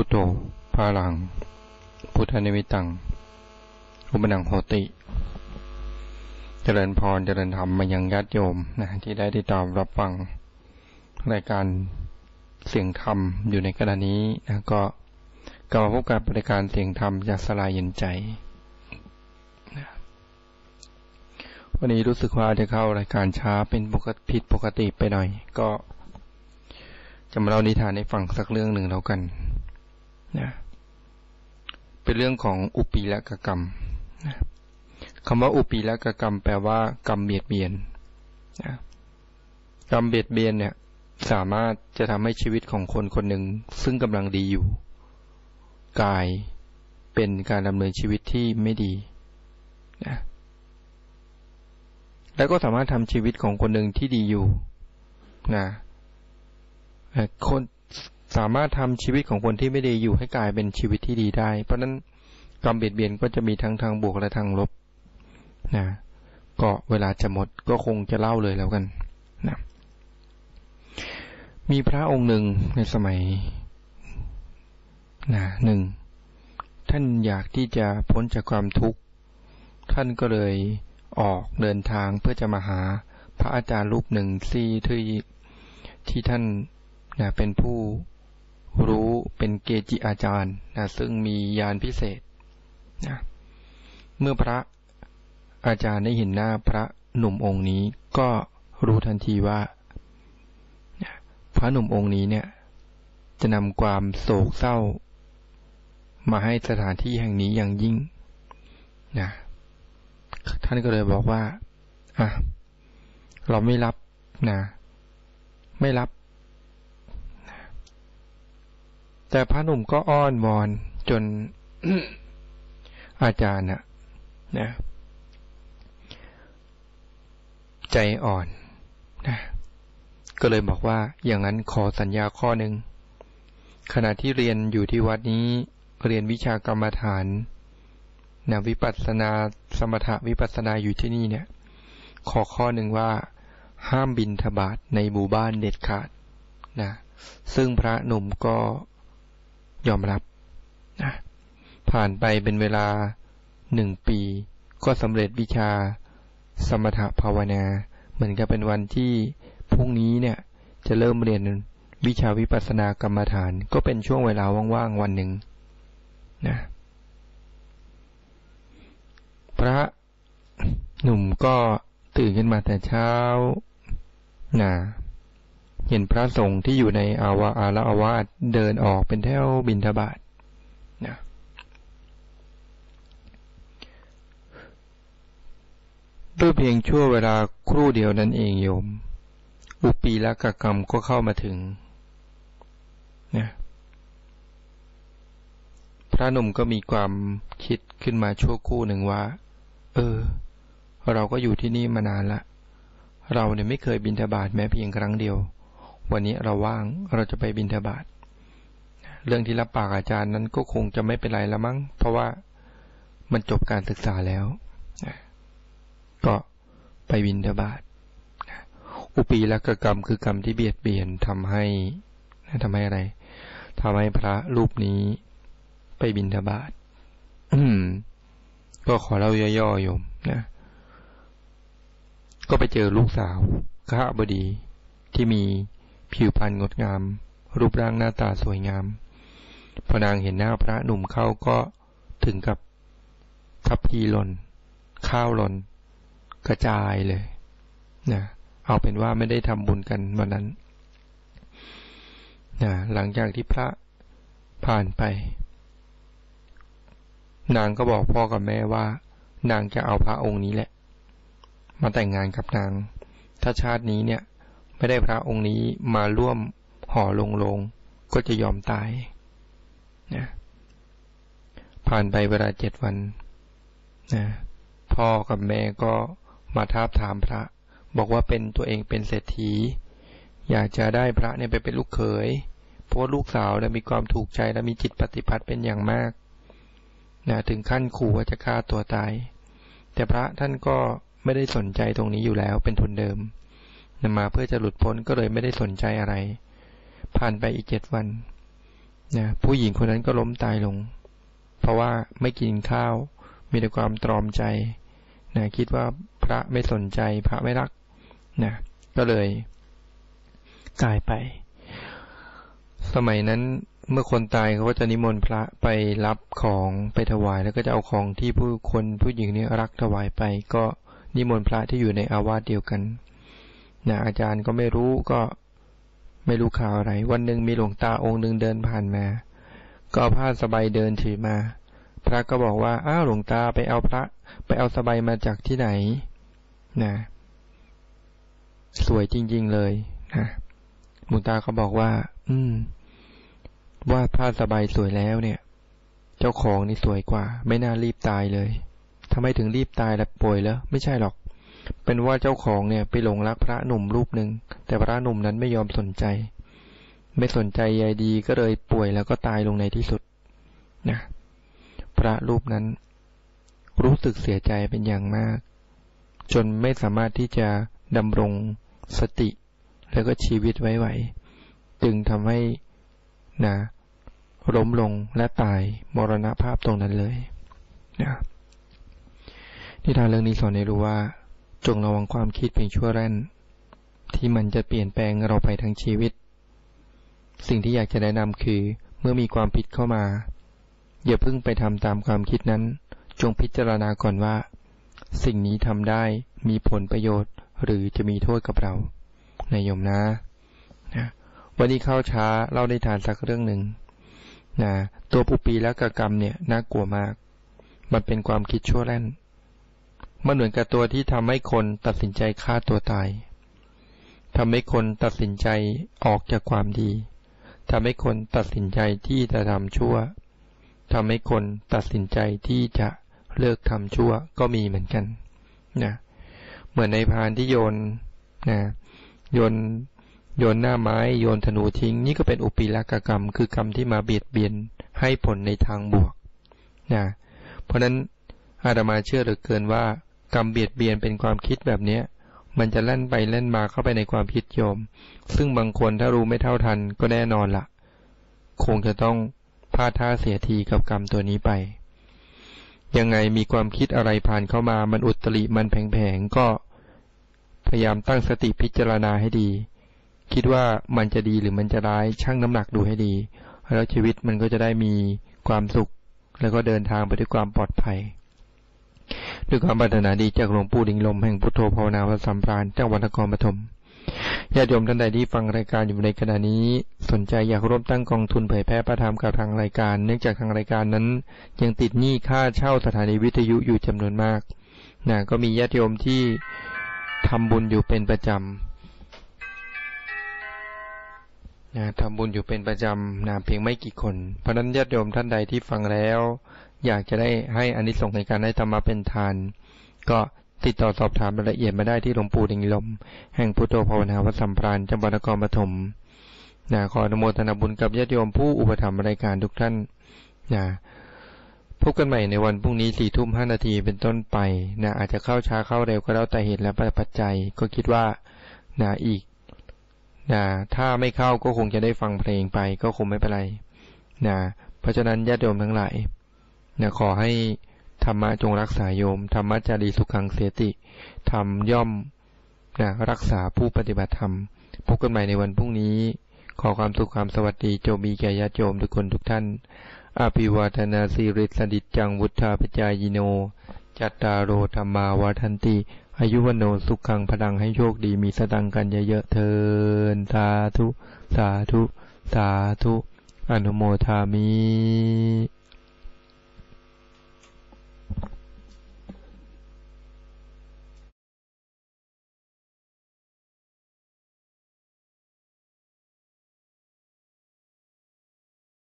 พุทโธพาลัง พุทธนิมิตัง อุปนังโหติ เจริญพรเจริญธรรมมายังญาติโยมนะที่ได้ติดตามรับฟังรายการเสียงธรรมอยู่ในขณะนี้นะก็กลับมาพบกับรายการเสียงธรรมจากสลายเย็นใจนะวันนี้รู้สึกว่าจะเข้ารายการช้าเป็นปกติผิดปกติไปหน่อย ก็จะมาเล่านิทานให้ฟังสักเรื่องหนึ่งแล้วกัน นะเป็นเรื่องของอุปีละกกรรมนะคำว่าอุปีละกกรรม แปลว่ากรรมเบียดเบียนนะกรรมเบียดเบียนเนี่ย สามารถจะทำให้ชีวิตของคนคนหนึ่ง ซึ่งกำลังดีอยู่ กลายเป็นการดำเนินชีวิตที่ไม่ดีนะแล้วก็สามารถทำชีวิตของคนหนึ่งที่ดีอยู่นะคน สามารถทำชีวิตของคนที่ไม่ดีอยู่ให้กลายเป็นชีวิตที่ดีได้ เพราะนั้นกรรมเบียดเบียนก็จะมีทั้งทางบวกและทางลบนะก็เวลาจะหมดก็คงจะเล่าเลยแล้วกันนะมีพระองค์หนึ่งในสมัยนะหนึ่งท่านอยากที่จะพ้นจากความทุกข์ท่านก็เลยออกเดินทางเพื่อจะมาหาพระอาจารย์รูปหนึ่งที่ที่ที่ท่านนะเป็นผู้ รู้เป็นเกจิอาจารย์นะซึ่งมียานพิเศษนะเมื่อพระอาจารย์ได้เห็นหน้าพระหนุ่มองค์นี้ก็รู้ทันทีว่า พระหนุ่มองค์นี้เนี่ย จะนำความโศกเศร้า มาให้สถานที่แห่งนี้อย่างยิ่งนะท่านก็เลยบอกว่าอะเราไม่รับนะไม่รับ แต่พระหนุ่มก็อ้อนวอนจนอาจารย์นะนะใจอ่อนนะก็เลยบอกว่าอย่างนั้นขอสัญญาข้อหนึ่งขณะที่เรียนอยู่ที่วัดนี้เรียนวิชากรรมฐานนะวิปัสสนาสมถะวิปัสสนาอยู่ที่นี่เนี่ย ขอข้อหนึ่งว่า ห้ามบินทบาทในหมู่บ้านเด็ดขาดนะซึ่งพระหนุ่มก็ ยอมรับนะผ่านไปเป็นเวลาหนึ่งปี ก็สำเร็จวิชาสมถภาวนา เหมือนกับเป็นวันที่พรุ่งนี้เนี่ย จะเริ่มเรียนวิชาวิปัสสนากรรมฐาน ก็เป็นช่วงเวลาว่างๆวันหนึ่งนะพระหนุ่มก็ตื่นขึ้นมาแต่เช้านะ เห็นพระสงฆ์ที่อยู่ในอาวาอาละอาวาสเดินออกเป็นแถวบินทบาทนะด้วยเพียงชั่วเวลาครู่เดียวนั้นเองโยม อุปีละกกรรมก็เข้ามาถึงนะพระหนุ่มก็มีความคิดขึ้นมาชั่วคู่หนึ่งว่า เออ เราก็อยู่ที่นี่มานานละ เราเนี่ยไม่เคยบินทบาทแม้เพียงครั้งเดียว วันนี้เราว่างเราจะไปบินทบาทเรื่องที่รับปากอาจารย์นั้นก็คงจะไม่เป็นไรแล้วมั้ง เพราะว่ามันจบการศึกษาแล้ว ก็ไปบินทบาทอุปีละกกรรมคือกรรมที่เบียดเบียนทำให้ทำให้อะไรทำให้พระรูปนี้ไปบินทบาทก็ขอเล่าย่อๆโยมนะ ก็ไปเจอลูกสาวข้าบดีที่มี ผิวพรรณงดงาม รูปร่างหน้าตาสวยงาม พอนางเห็นหน้าพระหนุ่มเข้าก็ถึงกับทับพีหล่น ข้าวหล่น กระจายเลยนะเอาเป็นว่าไม่ได้ทำบุญกันวันนั้นนะหลังจากที่พระผ่านไป นางก็บอกพ่อกับแม่ว่า นางจะเอาพระองค์นี้แหละ มาแต่งงานกับนาง ถ้าชาตินี้เนี่ย ไม่ได้พระองค์นี้มาร่วมห่อลงลง ก็จะยอมตายนะผ่านไปเวลาเจ็ดวันนะพ่อกับแม่ก็มาท้าบถามพระ บอกว่าเป็นตัวเองเป็นเศรษฐี อยากจะได้พระเนี่ยไปเป็นลูกเขยเพราะลูกสาวเนี่ยมีความถูกใจและมีจิตปฏิพัติเป็นอย่างมากนะถึงขั้นขู่ว่าจะฆ่าตัวตาย แต่พระท่านก็ไม่ได้สนใจตรงนี้อยู่แล้วเป็นทุนเดิม นมาเพื่อจะหลุดพ้นก็เลยไม่ได้สนใจอะไร ผ่านไปอีกเจ็ดวันนะผู้หญิงคนนั้นก็ล้มตายลง เพราะว่าไม่กินข้าว มีแต่ความตรอมใจนะคิดว่าพระไม่สนใจพระไม่รักนะก็เลยตายไป สมัยนั้นเมื่อคนตายเขาก็จะนิมนต์พระไปรับของไปถวาย แล้วก็จะเอาของที่ผู้คนผู้หญิงนี้รักถวายไป ก็นิมนต์พระที่อยู่ในอาวาสเดียวกัน นะอาจารย์ก็ไม่รู้ก็ไม่รู้ข่าวอะไร วันหนึ่งมีหลวงตาองค์หนึ่งเดินผ่านมา ก็ผ้าสบายเดินถือมา พระก็บอกว่าอ้าวหลวงตาไปเอาพระ ไปเอาสบายมาจากที่ไหนนะสวยจริง ๆเลยนะหลวงตาก็บอกว่า อืม ว่าผ้าสบายสวยแล้วเนี่ย เจ้าของนี่สวยกว่า ไม่น่ารีบตายเลยทำไมถึงรีบตายและป่วยแล้วไม่ใช่หรอก เป็นว่าเจ้าของเนี่ยไปหลงรักพระหนุ่มรูปหนึ่งแต่พระหนุ่มนั้นไม่ยอมสนใจ ไม่สนใจใยดีก็เลยป่วยแล้วก็ตายลงในที่สุดนะพระรูปนั้น รู้สึกเสียใจเป็นอย่างมาก จนไม่สามารถที่จะดำรงสติ แล้วก็ชีวิตไว้ไหวจึงทำให้นะล้มลงและตายมรณภาพตรงนั้นเลยนะนิทานเรื่องนี้สอนให้รู้ว่า จงระวังความคิดเพียงชั่วแร่นที่มันจะเปลี่ยนแปลงเราไปทั้งชีวิต สิ่งที่อยากจะแนะนำคือเมื่อมีความผิดเข้ามา อย่าเพิ่งไปทำตามความคิดนั้น จงพิจารณาก่อนว่า สิ่งนี้ทำได้มีผลประโยชน์ หรือจะมีโทษกับเราในยมนะนะ วันนี้เข้าช้าเล่าได้ทานสักเรื่องหนึ่งนะตัวปุปีและกกรรมเนี่ยน่ากลัวมาก มันเป็นความคิดชั่วแร่น มันเหมือนกับตัวที่ทำให้คนตัดสินใจฆ่าตัวตายทำให้คนตัดสินใจออกจากความดีทำให้คนตัดสินใจที่จะทำชั่วทำให้คนตัดสินใจที่จะเลิกทำชั่วก็มีเหมือนกันนะเหมือนในพานที่โยนนะโยนโยนหน้าไม้โยนธนูทิ้ง นี่ก็เป็นอุปิลักกรรม คือกรรมที่มาเบียดเบียนให้ผลในทางบวกนะเพราะนั้นอาตมาเชื่อเหลือเกินว่า กรรมเบียดเบียนเป็นความคิดแบบเนี้ย มันจะเล่นไปเล่นมาเข้าไปในความคิดโยม ซึ่งบางคนถ้ารู้ไม่เท่าทันก็แน่นอนละคงจะต้องพลาดท่าเสียทีกับกรรมตัวนี้ไป ยังไงมีความคิดอะไรผ่านเข้ามา มันอุตริมันแผงๆก็พยายามตั้งสติพิจารณาให้ดี คิดว่ามันจะดีหรือมันจะร้ายชั่งน้ำหนักดูให้ดี แล้วชีวิตมันก็จะได้มีความสุข แล้วก็เดินทางไปด้วยความปลอดภัย ด้วยความปรารถนาดีจากหลวงปู่ดิงลมแห่งพุทโธภาวนาวัดสัมปราณจังหวัดนครปฐมญาติโยมท่านใดที่ฟังรายการอยู่ในขณะนี้ สนใจอยากร่วมตั้งกองทุนเผยแพร่ประธรรมกับทางรายการ เนื่องจากทางรายการนั้น ยังติดหนี้ค่าเช่าสถานีวิทยุอยู่จำนวนมากนะก็มีญาติโยมที่ทำบุญอยู่เป็นประจำนะทำบุญอยู่เป็นประจำนะเพียงไม่กี่คน เพราะนั้นญาติโยมท่านใดที่ฟังแล้ว อยากจะได้ให้อานิสงส์ในการได้ธรรมะเป็นทาน ก็ติดต่อสอบถามรายละเอียดมาได้ที่หลวงปู่ดิงลม แห่งพุทโธภาวนาวัดสัมพรานจังหวัดนครปฐมนะขออนุโมทนาบุญกับญาติโยมผู้อุปถัมภ์รายการทุกท่านนะพบกันใหม่ในวันพรุ่งนี้สี่ทุ่มห้านาทีเป็นต้นไปนะอาจจะเข้าช้าเข้าเร็วก็แล้วแต่เหตุและปัจจัย ก็คิดว่านะอีกนะถ้าไม่เข้าก็คงจะได้ฟังเพลงไปก็คงไม่เป็นไรนะเพราะฉะนั้นญาติโยมทั้งหลาย นะขอให้ธรรมะจงรักษาโยม ธรรมะจารีสุขังเสติธรรมย่อมนะรักษาผู้ปฏิบัติธรรม พบกันใหม่ในวันพรุ่งนี้ ขอความสุขความสวัสดีจงมีแก่ญาติโยมทุกคนทุกท่านอภิวาทนาสีริสดิจังวุฒาปจายโน จัตตารโอธรรมาวาทันติ อายุวโนสุขังพลังให้โชคดีมีสตังกันเยอะๆเทินสาธุ สาธุ สาธุ อนุโมทามิ